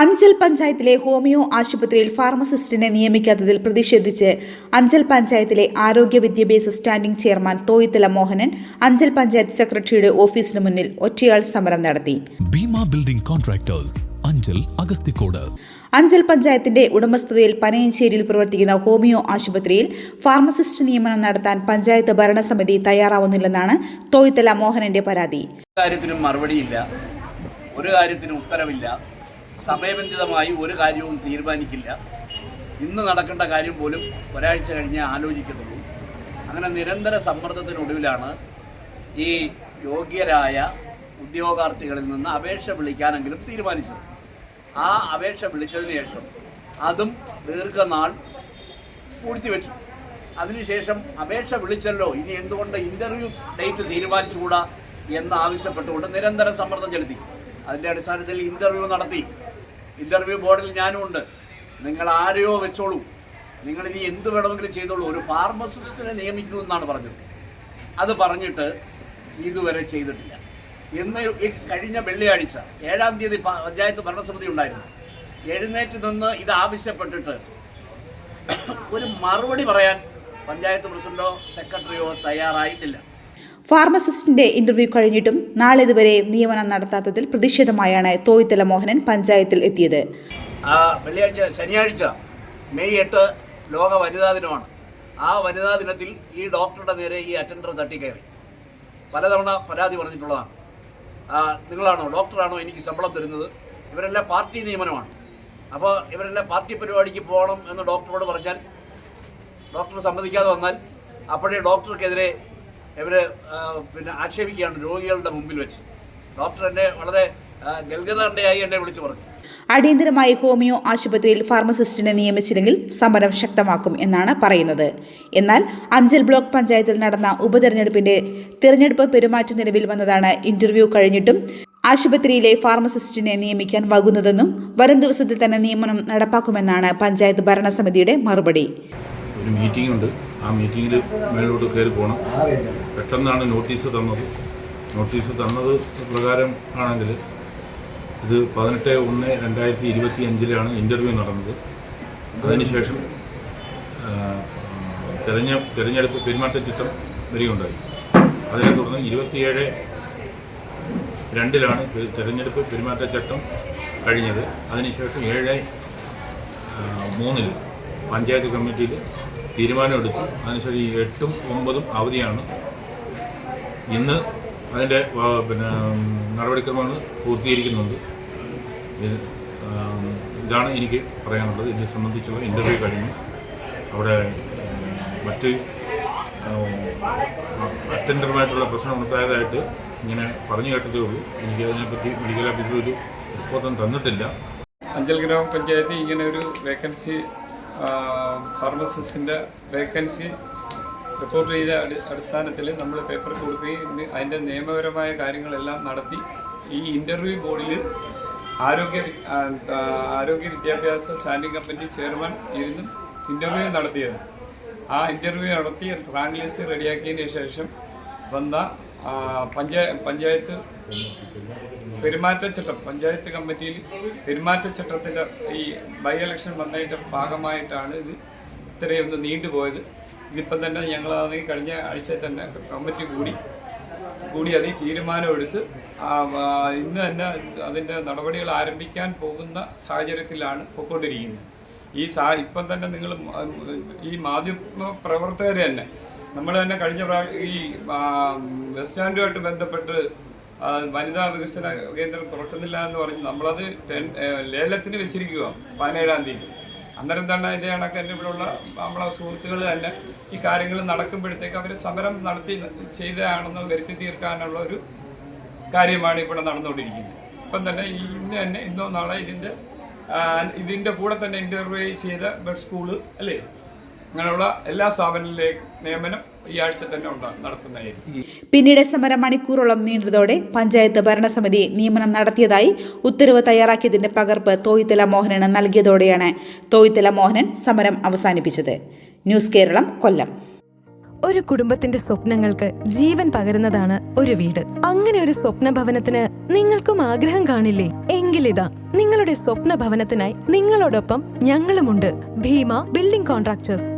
അഞ്ചൽ പഞ്ചായത്തിലെ ഹോമിയോ ആശുപത്രിയിൽ ഫാർമസിസ്റ്റിനെ നിയമിക്കാത്തതിൽ പ്രതിഷേധിച്ച് അഞ്ചൽ പഞ്ചായത്തിലെ ആരോഗ്യ വിദ്യാഭ്യാസ സ്റ്റാൻഡിംഗ് ചെയർമാൻ തോയിത്തല മോഹനൻ അഞ്ചൽ പഞ്ചായത്ത് സെക്രട്ടറിയുടെ ഓഫീസിന് മുന്നിൽ ഒറ്റയാൾ സമരം നടത്തി. ഭീമ ബിൽഡിംഗ് കോൺട്രാക്ടേഴ്സ് അഞ്ചൽ അഗസ്തിക്കോട് അഞ്ചൽ പഞ്ചായത്തിന്റെ ഉടമസ്ഥതയിൽ പനയഞ്ചേരിയിൽ പ്രവർത്തിക്കുന്ന ഹോമിയോ ആശുപത്രിയിൽ ഫാർമസിസ്റ്റ് നിയമനം നടത്താൻ പഞ്ചായത്ത് ഭരണസമിതി തയ്യാറാവുന്നില്ലെന്നാണ് തോയിത്തല മോഹനന്റെ പരാതി. കാര്യത്തിനും മറുപടിയില്ല. ഒരു കാര്യത്തിനും ഉത്തരവില്ല. സമയബന്ധിതമായി ഒരു കാര്യവും തീരുമാനിക്കില്ല. ഇന്ന് നടക്കേണ്ട കാര്യം പോലും ഒരാഴ്ച കഴിഞ്ഞേ ആലോചിക്കുന്നുള്ളൂ അങ്ങനെ നിരന്തര സമ്മർദ്ദത്തിനൊടുവിലാണ് ഈ യോഗ്യരായ ഉദ്യോഗാർത്ഥികളിൽ നിന്ന് അപേക്ഷ വിളിക്കാനെങ്കിലും തീരുമാനിച്ചത്. ആ അപേക്ഷ വിളിച്ചതിന് ശേഷം അതും ദീർഘനാൾ പൂഴ്ത്തിവെച്ചു. അതിനുശേഷം അപേക്ഷ വിളിച്ചല്ലോ ഇനി എന്തുകൊണ്ട് ഇന്റർവ്യൂ ഡേറ്റ് തീരുമാനിച്ചുകൂടാ എന്ന് ആവശ്യപ്പെട്ടുകൊണ്ട് നിരന്തര സമ്മർദ്ദം ചെലുത്തി. അതിന്റെ അടിസ്ഥാനത്തിൽ ഇന്റർവ്യൂ നടത്തി. ഇന്റർവ്യൂ ബോർഡിൽ ഞാനും ഉണ്ട്. നിങ്ങൾ ആരെയോ വെച്ചോളൂ. നിങ്ങൾ ഇനി എന്ത് വേണമെങ്കിലും ചെയ്തോളൂ. ഒരു ഫാർമസിസ്റ്റിനെ നിയമിക്കൂ എന്നാണ് പറഞ്ഞത്. അത് പറഞ്ഞിട്ട് ഇതുവരെ ചെയ്തിട്ടില്ല. ഇന്ന് കഴിഞ്ഞ വെള്ളിയാഴ്ച ഏഴാം തീയതി പഞ്ചായത്ത് ഭരണസമിതി ഉണ്ടായിരുന്നു. എഴുന്നേറ്റ് നിന്ന് ഇത് ആവശ്യപ്പെട്ടിട്ട് ഒരു മറുപടി പറയാൻ പഞ്ചായത്ത് പ്രസിഡന്റോ സെക്രട്ടറിയോ തയ്യാറായിട്ടില്ല. ഫാർമസിസ്റ്റിന്റെ ഇന്റർവ്യൂ കഴിഞ്ഞിട്ടും നാളെ നാളിതുവരെ നിയമനം നടത്താത്തതിൽ പ്രതിഷേധമായാണ് തോയിത്തല മോഹനൻ പഞ്ചായത്തിൽ എത്തിയത്. ശനിയാഴ്ച മെയ് എട്ട് ലോക വനിതാ ദിനമാണ്. ആ വനിതാ ദിനത്തിൽ ഈ ഡോക്ടറുടെ നേരെ ഈ അറ്റൻഡർ തട്ടിക്കയറി. പലതവണ പരാതി പറഞ്ഞിട്ടുള്ളതാണ്. നിങ്ങളാണോ? ഡോക്ടറാണോ എനിക്ക് ശമ്പളം തരുന്നത്? ഇവരെല്ലാം പാർട്ടി നിയമനമാണ്. അപ്പോൾ ഇവരെല്ലാം പാർട്ടി പരിപാടിക്ക് പോകണം എന്ന് ഡോക്ടറോട് പറഞ്ഞാൽ ഡോക്ടർ സമ്മതിക്കാതെ വന്നാൽ അപ്പോഴേ ഡോക്ടർക്കെതിരെ ഇവർ പിന്നെ ആക്ഷേപിക്കുകയാണ് രോഗികളുടെ മുമ്പിൽ വെച്ച്. ഡോക്ടർ എന്നെ വളരെ ഗൽഗതണ്ടയായി എന്നെ വിളിച്ചു പറഞ്ഞു. അടിയന്തരമായി ഹോമിയോ ആശുപത്രിയിൽ ഫാർമസിസ്റ്റിനെ നിയമിച്ചില്ലെങ്കിൽ സമരം ശക്തമാക്കും എന്നാണ് പറയുന്നത്. എന്നാൽ അഞ്ചൽ ബ്ലോക്ക് പഞ്ചായത്തിൽ നടന്ന ഉപതെരഞ്ഞെടുപ്പിന്റെ തിരഞ്ഞെടുപ്പ് പെരുമാറ്റ നിലവിൽ വന്നതാണ് ഇന്റർവ്യൂ കഴിഞ്ഞിട്ടും ആശുപത്രിയിലെ ഫാർമസിസ്റ്റിനെ നിയമിക്കാൻ വകുന്നതെന്നും വരും ദിവസത്തിൽ തന്നെ നിയമനം നടപ്പാക്കുമെന്നാണ് പഞ്ചായത്ത് ഭരണസമിതിയുടെ മറുപടി. ഒരു മീറ്റിംഗ് ഉണ്ട്. ആ മീറ്റിംഗിൽ മേലോട്ട് കയറി പോകണം പെട്ടെന്നാണ് നോട്ടീസ് തന്നത്. നോട്ടീസ് തന്നത് പ്രകാരം ആണെങ്കിൽ ഇത് പതിനെട്ട് ഒന്ന് രണ്ടായിരത്തി ഇരുപത്തി അഞ്ചിലാണ് ഇന്റർവ്യൂ നടന്നത്. അതിനുശേഷം തെരഞ്ഞ തെരഞ്ഞെടുപ്പ് പെരുമാറ്റച്ചിട്ടം വരികയുണ്ടായി. അതിനെ തുടർന്ന് ഇരുപത്തിയേഴ് രണ്ടിലാണ് തെരഞ്ഞെടുപ്പ് പെരുമാറ്റച്ചട്ടം കഴിഞ്ഞത്. അതിനുശേഷം ഏഴ് മൂന്നിൽ പഞ്ചായത്ത് കമ്മിറ്റിയിൽ തീരുമാനമെടുത്തു. അതിനുശേഷം ഈ എട്ടും ഒമ്പതും അവധിയാണ് ഇന്ന് അതിന്റെ പിന്നെ നടപടിക്രമങ്ങൾ പൂർത്തീകരിക്കുന്നുണ്ട്. ഇതാണ് എനിക്ക് പറയാനുള്ളത്. ഇതിനെ സംബന്ധിച്ചുള്ള ഇന്റർവ്യൂ കഴിഞ്ഞു. അവിടെ മറ്റ് അറ്റൻഡറുമായിട്ടുള്ള പ്രശ്നം ഉണ്ടായതായിട്ട് ഇങ്ങനെ പറഞ്ഞു കേട്ടതേ ഉള്ളൂ. എനിക്ക് അതിനെപ്പറ്റി മെഡിക്കൽ ഓഫീസിൽ ഒരു റിപ്പോർട്ടും തന്നിട്ടില്ല. അഞ്ചൽ ഗ്രാമപഞ്ചായത്ത് ഇങ്ങനെ ഒരു വേക്കൻസി ഫാർമസിസ്റ്റിന്റെ വേക്കൻസി റിപ്പോർട്ട് ചെയ്ത അടി- അടിസ്ഥാനത്തിൽ നമ്മൾ പേപ്പർ കൊടുക്കുകയും അതിന്റെ നിയമപരമായ കാര്യങ്ങളെല്ലാം നടത്തി ഈ ഇന്റർവ്യൂ ബോർഡിൽ ആരോഗ്യ ആരോഗ്യ വിദ്യാഭ്യാസ സ്റ്റാൻഡിംഗ് കമ്മിറ്റി ചെയർമാൻ ഇരുന്ന് ഇന്റർവ്യൂ നടത്തിയത്. ആ ഇന്റർവ്യൂ നടത്തി റാങ്ക് ലിസ്റ്റ് റെഡിയാക്കിയതിന് ശേഷം വന്ന പഞ്ചായത്ത് പഞ്ചായ പഞ്ചായത്ത് പെരുമാറ്റച്ചട്ടം പഞ്ചായത്ത് കമ്മിറ്റിയിൽ പെരുമാറ്റച്ചട്ടത്തിന്റെ ഈ ബൈ ഇലക്ഷൻ വന്നതിന്റെ ഭാഗമായിട്ടാണ് ഇത് ഇത്രയൊന്ന് നീണ്ടുപോയത്. ഇതിപ്പം തന്നെ ഞങ്ങളാണെങ്കിൽ കഴിഞ്ഞ ആഴ്ച തന്നെ കമ്മിറ്റി കൂടി കൂടി അതിൽ തീരുമാനമെടുത്ത് ഇന്ന് തന്നെ അതിന്റെ നടപടികൾ ആരംഭിക്കാൻ പോകുന്ന സാഹചര്യത്തിലാണ് പൊയ്ക്കൊണ്ടിരിക്കുന്നത്. ഈ സാ ഇപ്പം തന്നെ നിങ്ങൾ ഈ മാധ്യമ പ്രവർത്തകർ തന്നെ നമ്മൾ തന്നെ കഴിഞ്ഞ ഈ ബസ് സ്റ്റാൻഡുമായിട്ട് ബന്ധപ്പെട്ട് വനിതാ വികസന കേന്ദ്രം തുറക്കുന്നില്ല എന്ന് പറഞ്ഞ് നമ്മളത് ലേലത്തിന് വെച്ചിരിക്കുക പതിനേഴാം തീയതി. അന്നേരം തന്നെ ഇതേ കണക്ക് തന്നെ ഇവിടെയുള്ള നമ്മളെ സുഹൃത്തുക്കൾ തന്നെ ഈ കാര്യങ്ങൾ നടക്കുമ്പോഴത്തേക്ക് അവർ സമരം നടത്തി ചെയ്തതാണെന്ന് വരുത്തി തീർക്കാനുള്ള ഒരു കാര്യമാണ് ഇവിടെ നടന്നുകൊണ്ടിരിക്കുന്നത്. ഇപ്പം തന്നെ ഇന്ന് തന്നെ ഇന്നോ നാളെ ഇതിന്റെ ഇതിന്റെ കൂടെ തന്നെ ഇന്റർവ്യൂ ചെയ്ത ബഡ് സ്കൂൾ അല്ലേ? അങ്ങനെയുള്ള എല്ലാ സ്ഥാപനങ്ങളിലേക്കും നിയമനം ഈ ആഴ്ച തന്നെ ഉണ്ടാ നടത്തുന്നതായിരിക്കും. പിന്നീട് സമരം മണിക്കൂറോളം നീണ്ടതോടെ പഞ്ചായത്ത് ഭരണസമിതി നിയമനം നടത്തിയതായി ഉത്തരവ് തയ്യാറാക്കിയതിന്റെ പകർപ്പ് തോയിത്തല മോഹനന് നൽകിയതോടെയാണ് തോയിത്തല മോഹനൻ സമരം അവസാനിപ്പിച്ചത്. ന്യൂസ് കേരളം കൊല്ലം. ഒരു കുടുംബത്തിന്റെ സ്വപ്നങ്ങൾക്ക് ജീവൻ പകരുന്നതാണ് ഒരു വീട്. അങ്ങനെ ഒരു സ്വപ്ന ഭവനത്തിന് നിങ്ങൾക്കും ആഗ്രഹം കാണില്ലേ? എങ്കിലിതാ നിങ്ങളുടെ സ്വപ്ന ഭവനത്തിനായി നിങ്ങളോടൊപ്പം ഞങ്ങളുമുണ്ട്. Bhima building contractors.